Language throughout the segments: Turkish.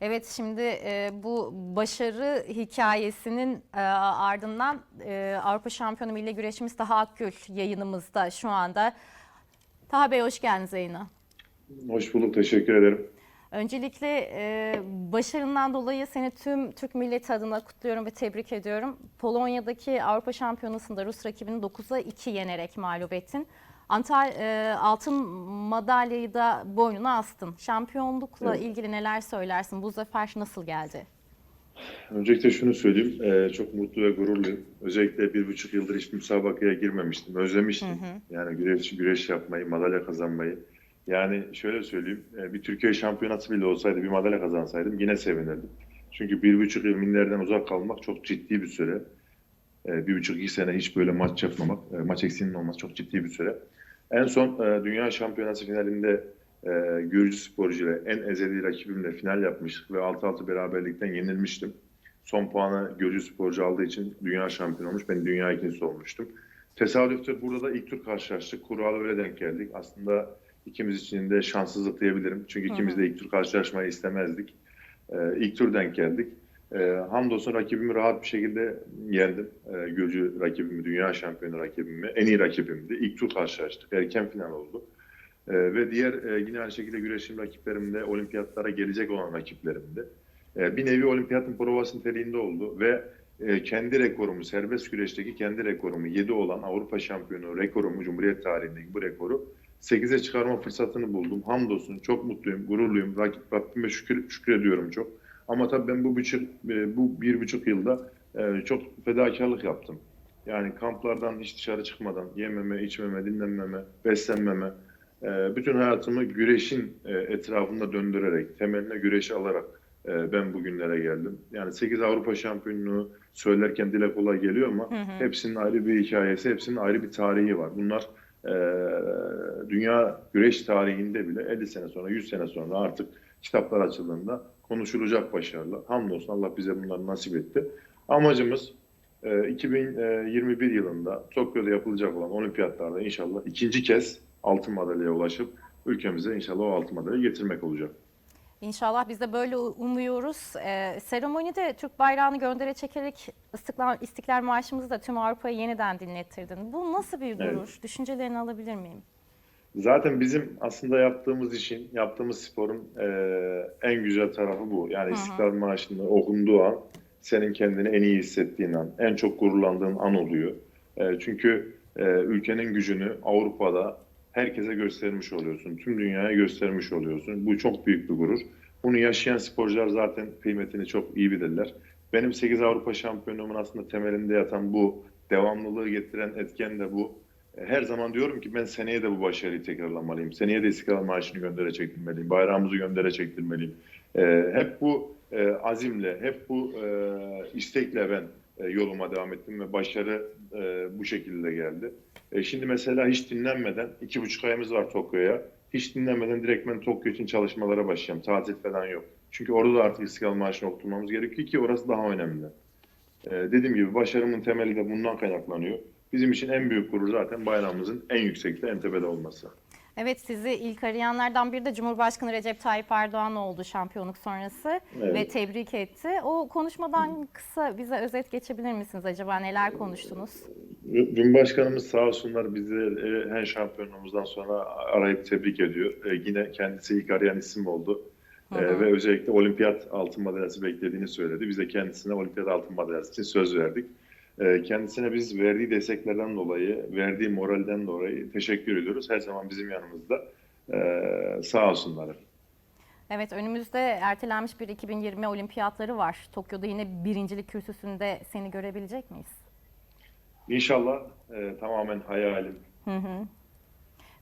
Evet şimdi e, bu başarı hikayesinin e, ardından e, Avrupa Şampiyonu Milli Güreşimiz Taha Akgül yayınımızda şu anda. Taha Bey hoş geldiniz yayına. Hoş bulduk, teşekkür ederim. Öncelikle e, başarından dolayı seni tüm Türk milleti adına kutluyorum ve tebrik ediyorum. Polonya'daki Avrupa Şampiyonası'nda Rus rakibini 9'a 2 yenerek mağlup ettin. Antal e, altın madalyayı da boynuna astın. Şampiyonlukla Evet. ilgili neler söylersin? Bu zafer nasıl geldi? Öncelikle şunu söyleyeyim, eee, çok mutlu ve gururluyum. Özellikle bir buçuk yıldır hiç müsabakaya girmemiştim, özlemiştim. Yani güreş, güreş yapmayı, madalya kazanmayı. Yani şöyle söyleyeyim, eee, bir Türkiye şampiyonası bile olsaydı, bir madalya kazansaydım yine sevinirdim. Çünkü bir buçuk yıl minlerden uzak kalmak çok ciddi bir süre. Eee, bir buçuk iki sene hiç böyle maç yapmamak, eee, maç eksiğinin olması çok ciddi bir süre. En son Dünya Şampiyonası finalinde Gürcü sporcuyla en ezeli rakibimle final yapmıştık ve 6-6 beraberlikten yenilmiştim. Son puanı Gürcü sporcu aldığı için dünya şampiyonu olmuş. Ben dünya ikincisi olmuştum. Tesadüftür burada da ilk tur karşılaştık. Kurala öyle denk geldik. Aslında ikimiz için de şanssızlık diyebilirim. Çünkü ikimiz de ilk tur karşılaşmayı istemezdik. Ee, ilk tur denk geldik. Ee, hamdolsun rakibimi rahat bir şekilde yendim. Ee, Gürcü rakibimi, dünya şampiyonu rakibimi, en iyi rakibimdi. İlk tur karşılaştık. Erken final oldu. Ee, ve diğer e, yine aynı şekilde güreşim rakiplerim de olimpiyatlara gelecek olan rakiplerimdi. Ee, bir nevi olimpiyatın provası niteliğinde oldu ve e, kendi rekorumu, serbest güreşteki kendi rekorumu 7 olan Avrupa şampiyonu rekorumu, Cumhuriyet tarihindeki bu rekoru 8'e çıkarma fırsatını buldum. Hamdolsun çok mutluyum, gururluyum. Rabbime şükür, şükrediyorum çok. Ama tabii ben bu buçuk, e, bu bir buçuk yılda e, çok fedakarlık yaptım. Yani kamplardan hiç dışarı çıkmadan yememe, içmeme, dinlenmeme, beslenmeme, e, bütün hayatımı güreşin etrafında döndürerek, temeline güreşi alarak ben bugünlere geldim. Yani 8 Avrupa şampiyonluğu söylerken dile kolay geliyor ama hepsinin ayrı bir hikayesi, hepsinin ayrı bir tarihi var. Bunlar e, dünya güreş tarihinde bile 50 sene sonra, 100 sene sonra artık kitaplar açıldığında konuşulacak başarılar. Hamdolsun Allah bize bunları nasip etti. Amacımız e, 2021 yılında Tokyo'da yapılacak olan olimpiyatlarda inşallah ikinci kez altın madalyaya ulaşıp ülkemize inşallah o altın madalyayı getirmek olacak. İnşallah biz de böyle umuyoruz. Ee, seremonide Türk bayrağını göndere çekerek İstiklal, İstiklal Marşımızı da tüm Avrupa'ya yeniden dinlettirdin. Bu nasıl bir gurur? Evet. Düşüncelerini alabilir miyim? Zaten bizim aslında yaptığımız işin, yaptığımız sporun e, en güzel tarafı bu. Yani. İstiklal Marşı'nı okunduğu an senin kendini en iyi hissettiğin an, en çok gururlandığın an oluyor. E, çünkü e, ülkenin gücünü Avrupa'da herkese göstermiş oluyorsun. Tüm dünyaya göstermiş oluyorsun. Bu çok büyük bir gurur. Bunu yaşayan sporcular zaten kıymetini çok iyi bilirler. Benim 8 Avrupa şampiyonluğumun aslında temelinde yatan bu, devamlılığı getiren etken de bu. Her zaman diyorum ki ben seneye de bu başarıyı tekrarlamalıyım. Seneye de İstiklal Marşı'nı göndere çektirmeliyim. Bayrağımızı göndere çektirmeliyim. E, hep bu e, azimle, hep bu e, istekle ben yoluma devam ettim ve başarı e, bu şekilde geldi. E, şimdi mesela hiç dinlenmeden, iki buçuk ayımız var Tokyo'ya. Hiç dinlenmeden direkt Tokyo için çalışmalara başlayacağım. Tatil falan yok. Çünkü orada da artık İstiklal Marşı'nı okutmamız gerekiyor ki orası daha önemli. Dediğim gibi başarımın temeli de bundan kaynaklanıyor. Bizim için en büyük gurur zaten bayrağımızın en yüksekte, en tepede olması. Evet sizi ilk arayanlardan biri de Cumhurbaşkanı Recep Tayyip Erdoğan oldu şampiyonluk sonrası Evet. ve tebrik etti. O konuşmadan kısa bize özet geçebilir misiniz acaba neler konuştunuz? Cumhurbaşkanımız sağ olsunlar bizi e, her şampiyonluğumuzdan sonra arayıp tebrik ediyor. E, yine kendisi ilk arayan isim oldu. E, ve özellikle olimpiyat altın madalyası beklediğini söyledi. Biz de kendisine olimpiyat altın madalyası için söz verdik. E, kendisine biz verdiği desteklerden dolayı, verdiği moralden dolayı teşekkür ediyoruz. Her zaman bizim yanımızda. E, sağ olsunlar. Evet önümüzde ertelenmiş bir 2020 olimpiyatları var. Tokyo'da yine birincilik kürsüsünde seni görebilecek miyiz? İnşallah e, tamamen hayalim. Hı hı.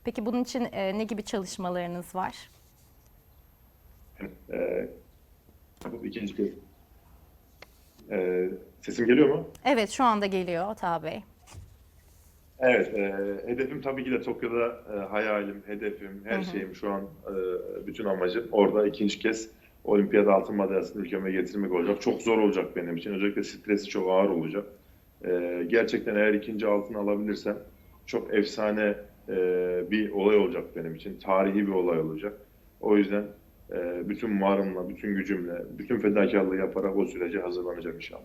Peki bunun için e, ne gibi çalışmalarınız var? E, bu ikinci kez. E, sesim geliyor mu? Evet şu anda geliyor Taha Bey. Evet, e, hedefim tabii ki de Tokyo'da e, hayalim, hedefim, her şeyim şu an e, bütün amacım orada ikinci kez olimpiyat altın madalyasını ülkeme getirmek olacak. Çok zor olacak benim için. Özellikle stresi çok ağır olacak. E, gerçekten eğer ikinci altın alabilirsem çok efsane e, bir olay olacak benim için. Tarihi bir olay olacak. O yüzden e, bütün varımla, bütün gücümle, bütün fedakarlığı yaparak o sürece hazırlanacağım inşallah.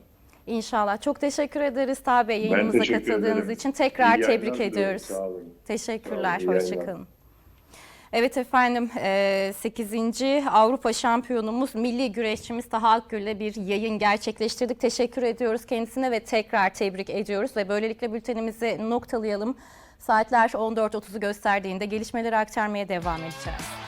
İnşallah. Çok teşekkür ederiz Taha Bey yayınımıza katıldığınız ederim. için. Tekrar İyi tebrik ediyoruz. Teşekkürler. Hoşçakalın. Evet efendim 8. Avrupa şampiyonumuz milli güreşçimiz Taha Akgül'le bir yayın gerçekleştirdik. Teşekkür ediyoruz kendisine ve tekrar tebrik ediyoruz ve böylelikle bültenimizi noktalayalım. Saatler 14.30'u gösterdiğinde gelişmeleri aktarmaya devam edeceğiz.